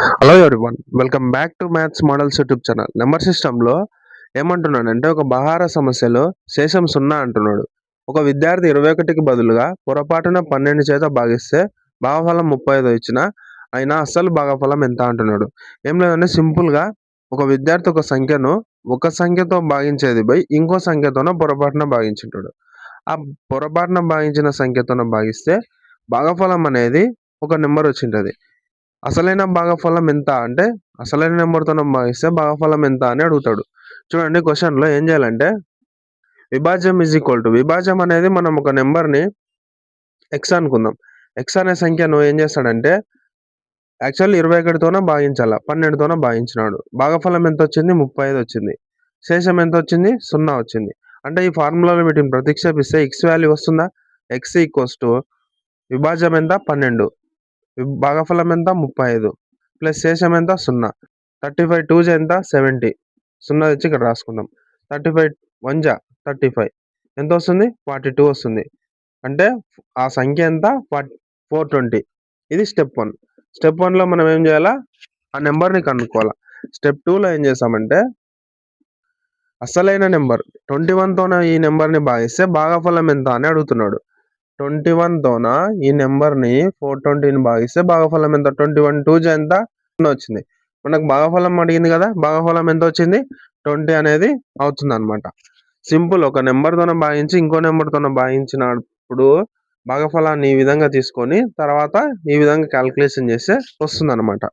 Hello everyone welcome back to maths models YouTube channel number సిస్టంలో ఏమంటున్నాడంటే ఒక బహార సమస్యలో శేషం సున్నా అంటున్నాడు. ఒక విద్యార్థి ఇరవై ఒకటికి బదులుగా పొరపాటున పన్నెండు చేత భాగిస్తే భాగఫలం ముప్పై ఐదు ఇచ్చిన అయినా అస్సలు భాగఫలం ఎంత అంటున్నాడు. ఏం లేదంటే సింపుల్గా ఒక విద్యార్థి ఒక సంఖ్యను ఒక సంఖ్యతో భాగించేది బై ఇంకో సంఖ్యతోనో పొరపాటున భాగించుంటాడు. ఆ పొరపాటున భాగించిన సంఖ్యతోనో భాగిస్తే భాగఫలం అనేది ఒక నెంబర్ వచ్చింటుంది. అసలైన భాగఫలం ఎంత అంటే అసలైన నెంబర్తో భాగిస్తే భాగఫలం ఎంత అని అడుగుతాడు. చూడండి క్వశ్చన్లో ఏం చేయాలంటే విభాజ్యం ఈజ్ ఈక్వల్ టు విభాజ్యం అనేది మనం ఒక నెంబర్ని ఎక్స్ అనుకుందాం. ఎక్స్ అనే సంఖ్యను ఏం చేస్తాడంటే యాక్చువల్ ఇరవై ఒకటితోనే భాగించాల పన్నెండుతోనే భాగించినాడు. భాగఫలం ఎంత వచ్చింది? ముప్పై ఐదు వచ్చింది. శేషం ఎంత వచ్చింది? సున్నా వచ్చింది. అంటే ఈ ఫార్ములాలో వీటిని ప్రతిక్షేపిస్తే ఎక్స్ వాల్యూ వస్తుందా? ఎక్స్ ఈక్వల్స్ టు విభాజ్యం ఎంత? పన్నెండు. భాగఫలం ఎంత ముప్పై ఐదు ప్లస్ శేషం ఎంత సున్నా. థర్టీ ఫైవ్ టూ ఎంత? సెవెంటీ. సున్నా తెచ్చి ఇక్కడ రాసుకుందాం. థర్టీ ఫైవ్ వన్ జా? Thirty five. ఎంత వస్తుంది? ఫార్టీ టూ వస్తుంది. అంటే ఆ సంఖ్య ఎంత? Four twenty. ఇది స్టెప్ వన్. స్టెప్ వన్లో మనం ఏం చేయాలా? ఆ నెంబర్ని కనుక్కోవాలా. స్టెప్ టూలో ఏం చేసామంటే అసలైన నెంబర్ ట్వంటీ వన్తోనే ఈ నెంబర్ని భాగిస్తే భాగఫలం ఎంత అని అడుగుతున్నాడు. ట్వంటీ తోన? ఈ నెంబర్ని ఫోర్ ట్వంటీని భాగిస్తే భాగఫలం ఎంత? ట్వంటీ వన్ టూ ఎంత? వచ్చింది. మనకు భాగఫలం అడిగింది కదా భాగఫలం ఎంత వచ్చింది? ట్వంటీ అనేది అవుతుంది అనమాట సింపుల్ ఒక నెంబర్ తోన భాగించి ఇంకో నెంబర్ తోన భాగించినప్పుడు భాగఫలాన్ని ఈ విధంగా తీసుకొని తర్వాత ఈ విధంగా క్యాల్కులేషన్ చేస్తే వస్తుంది అనమాట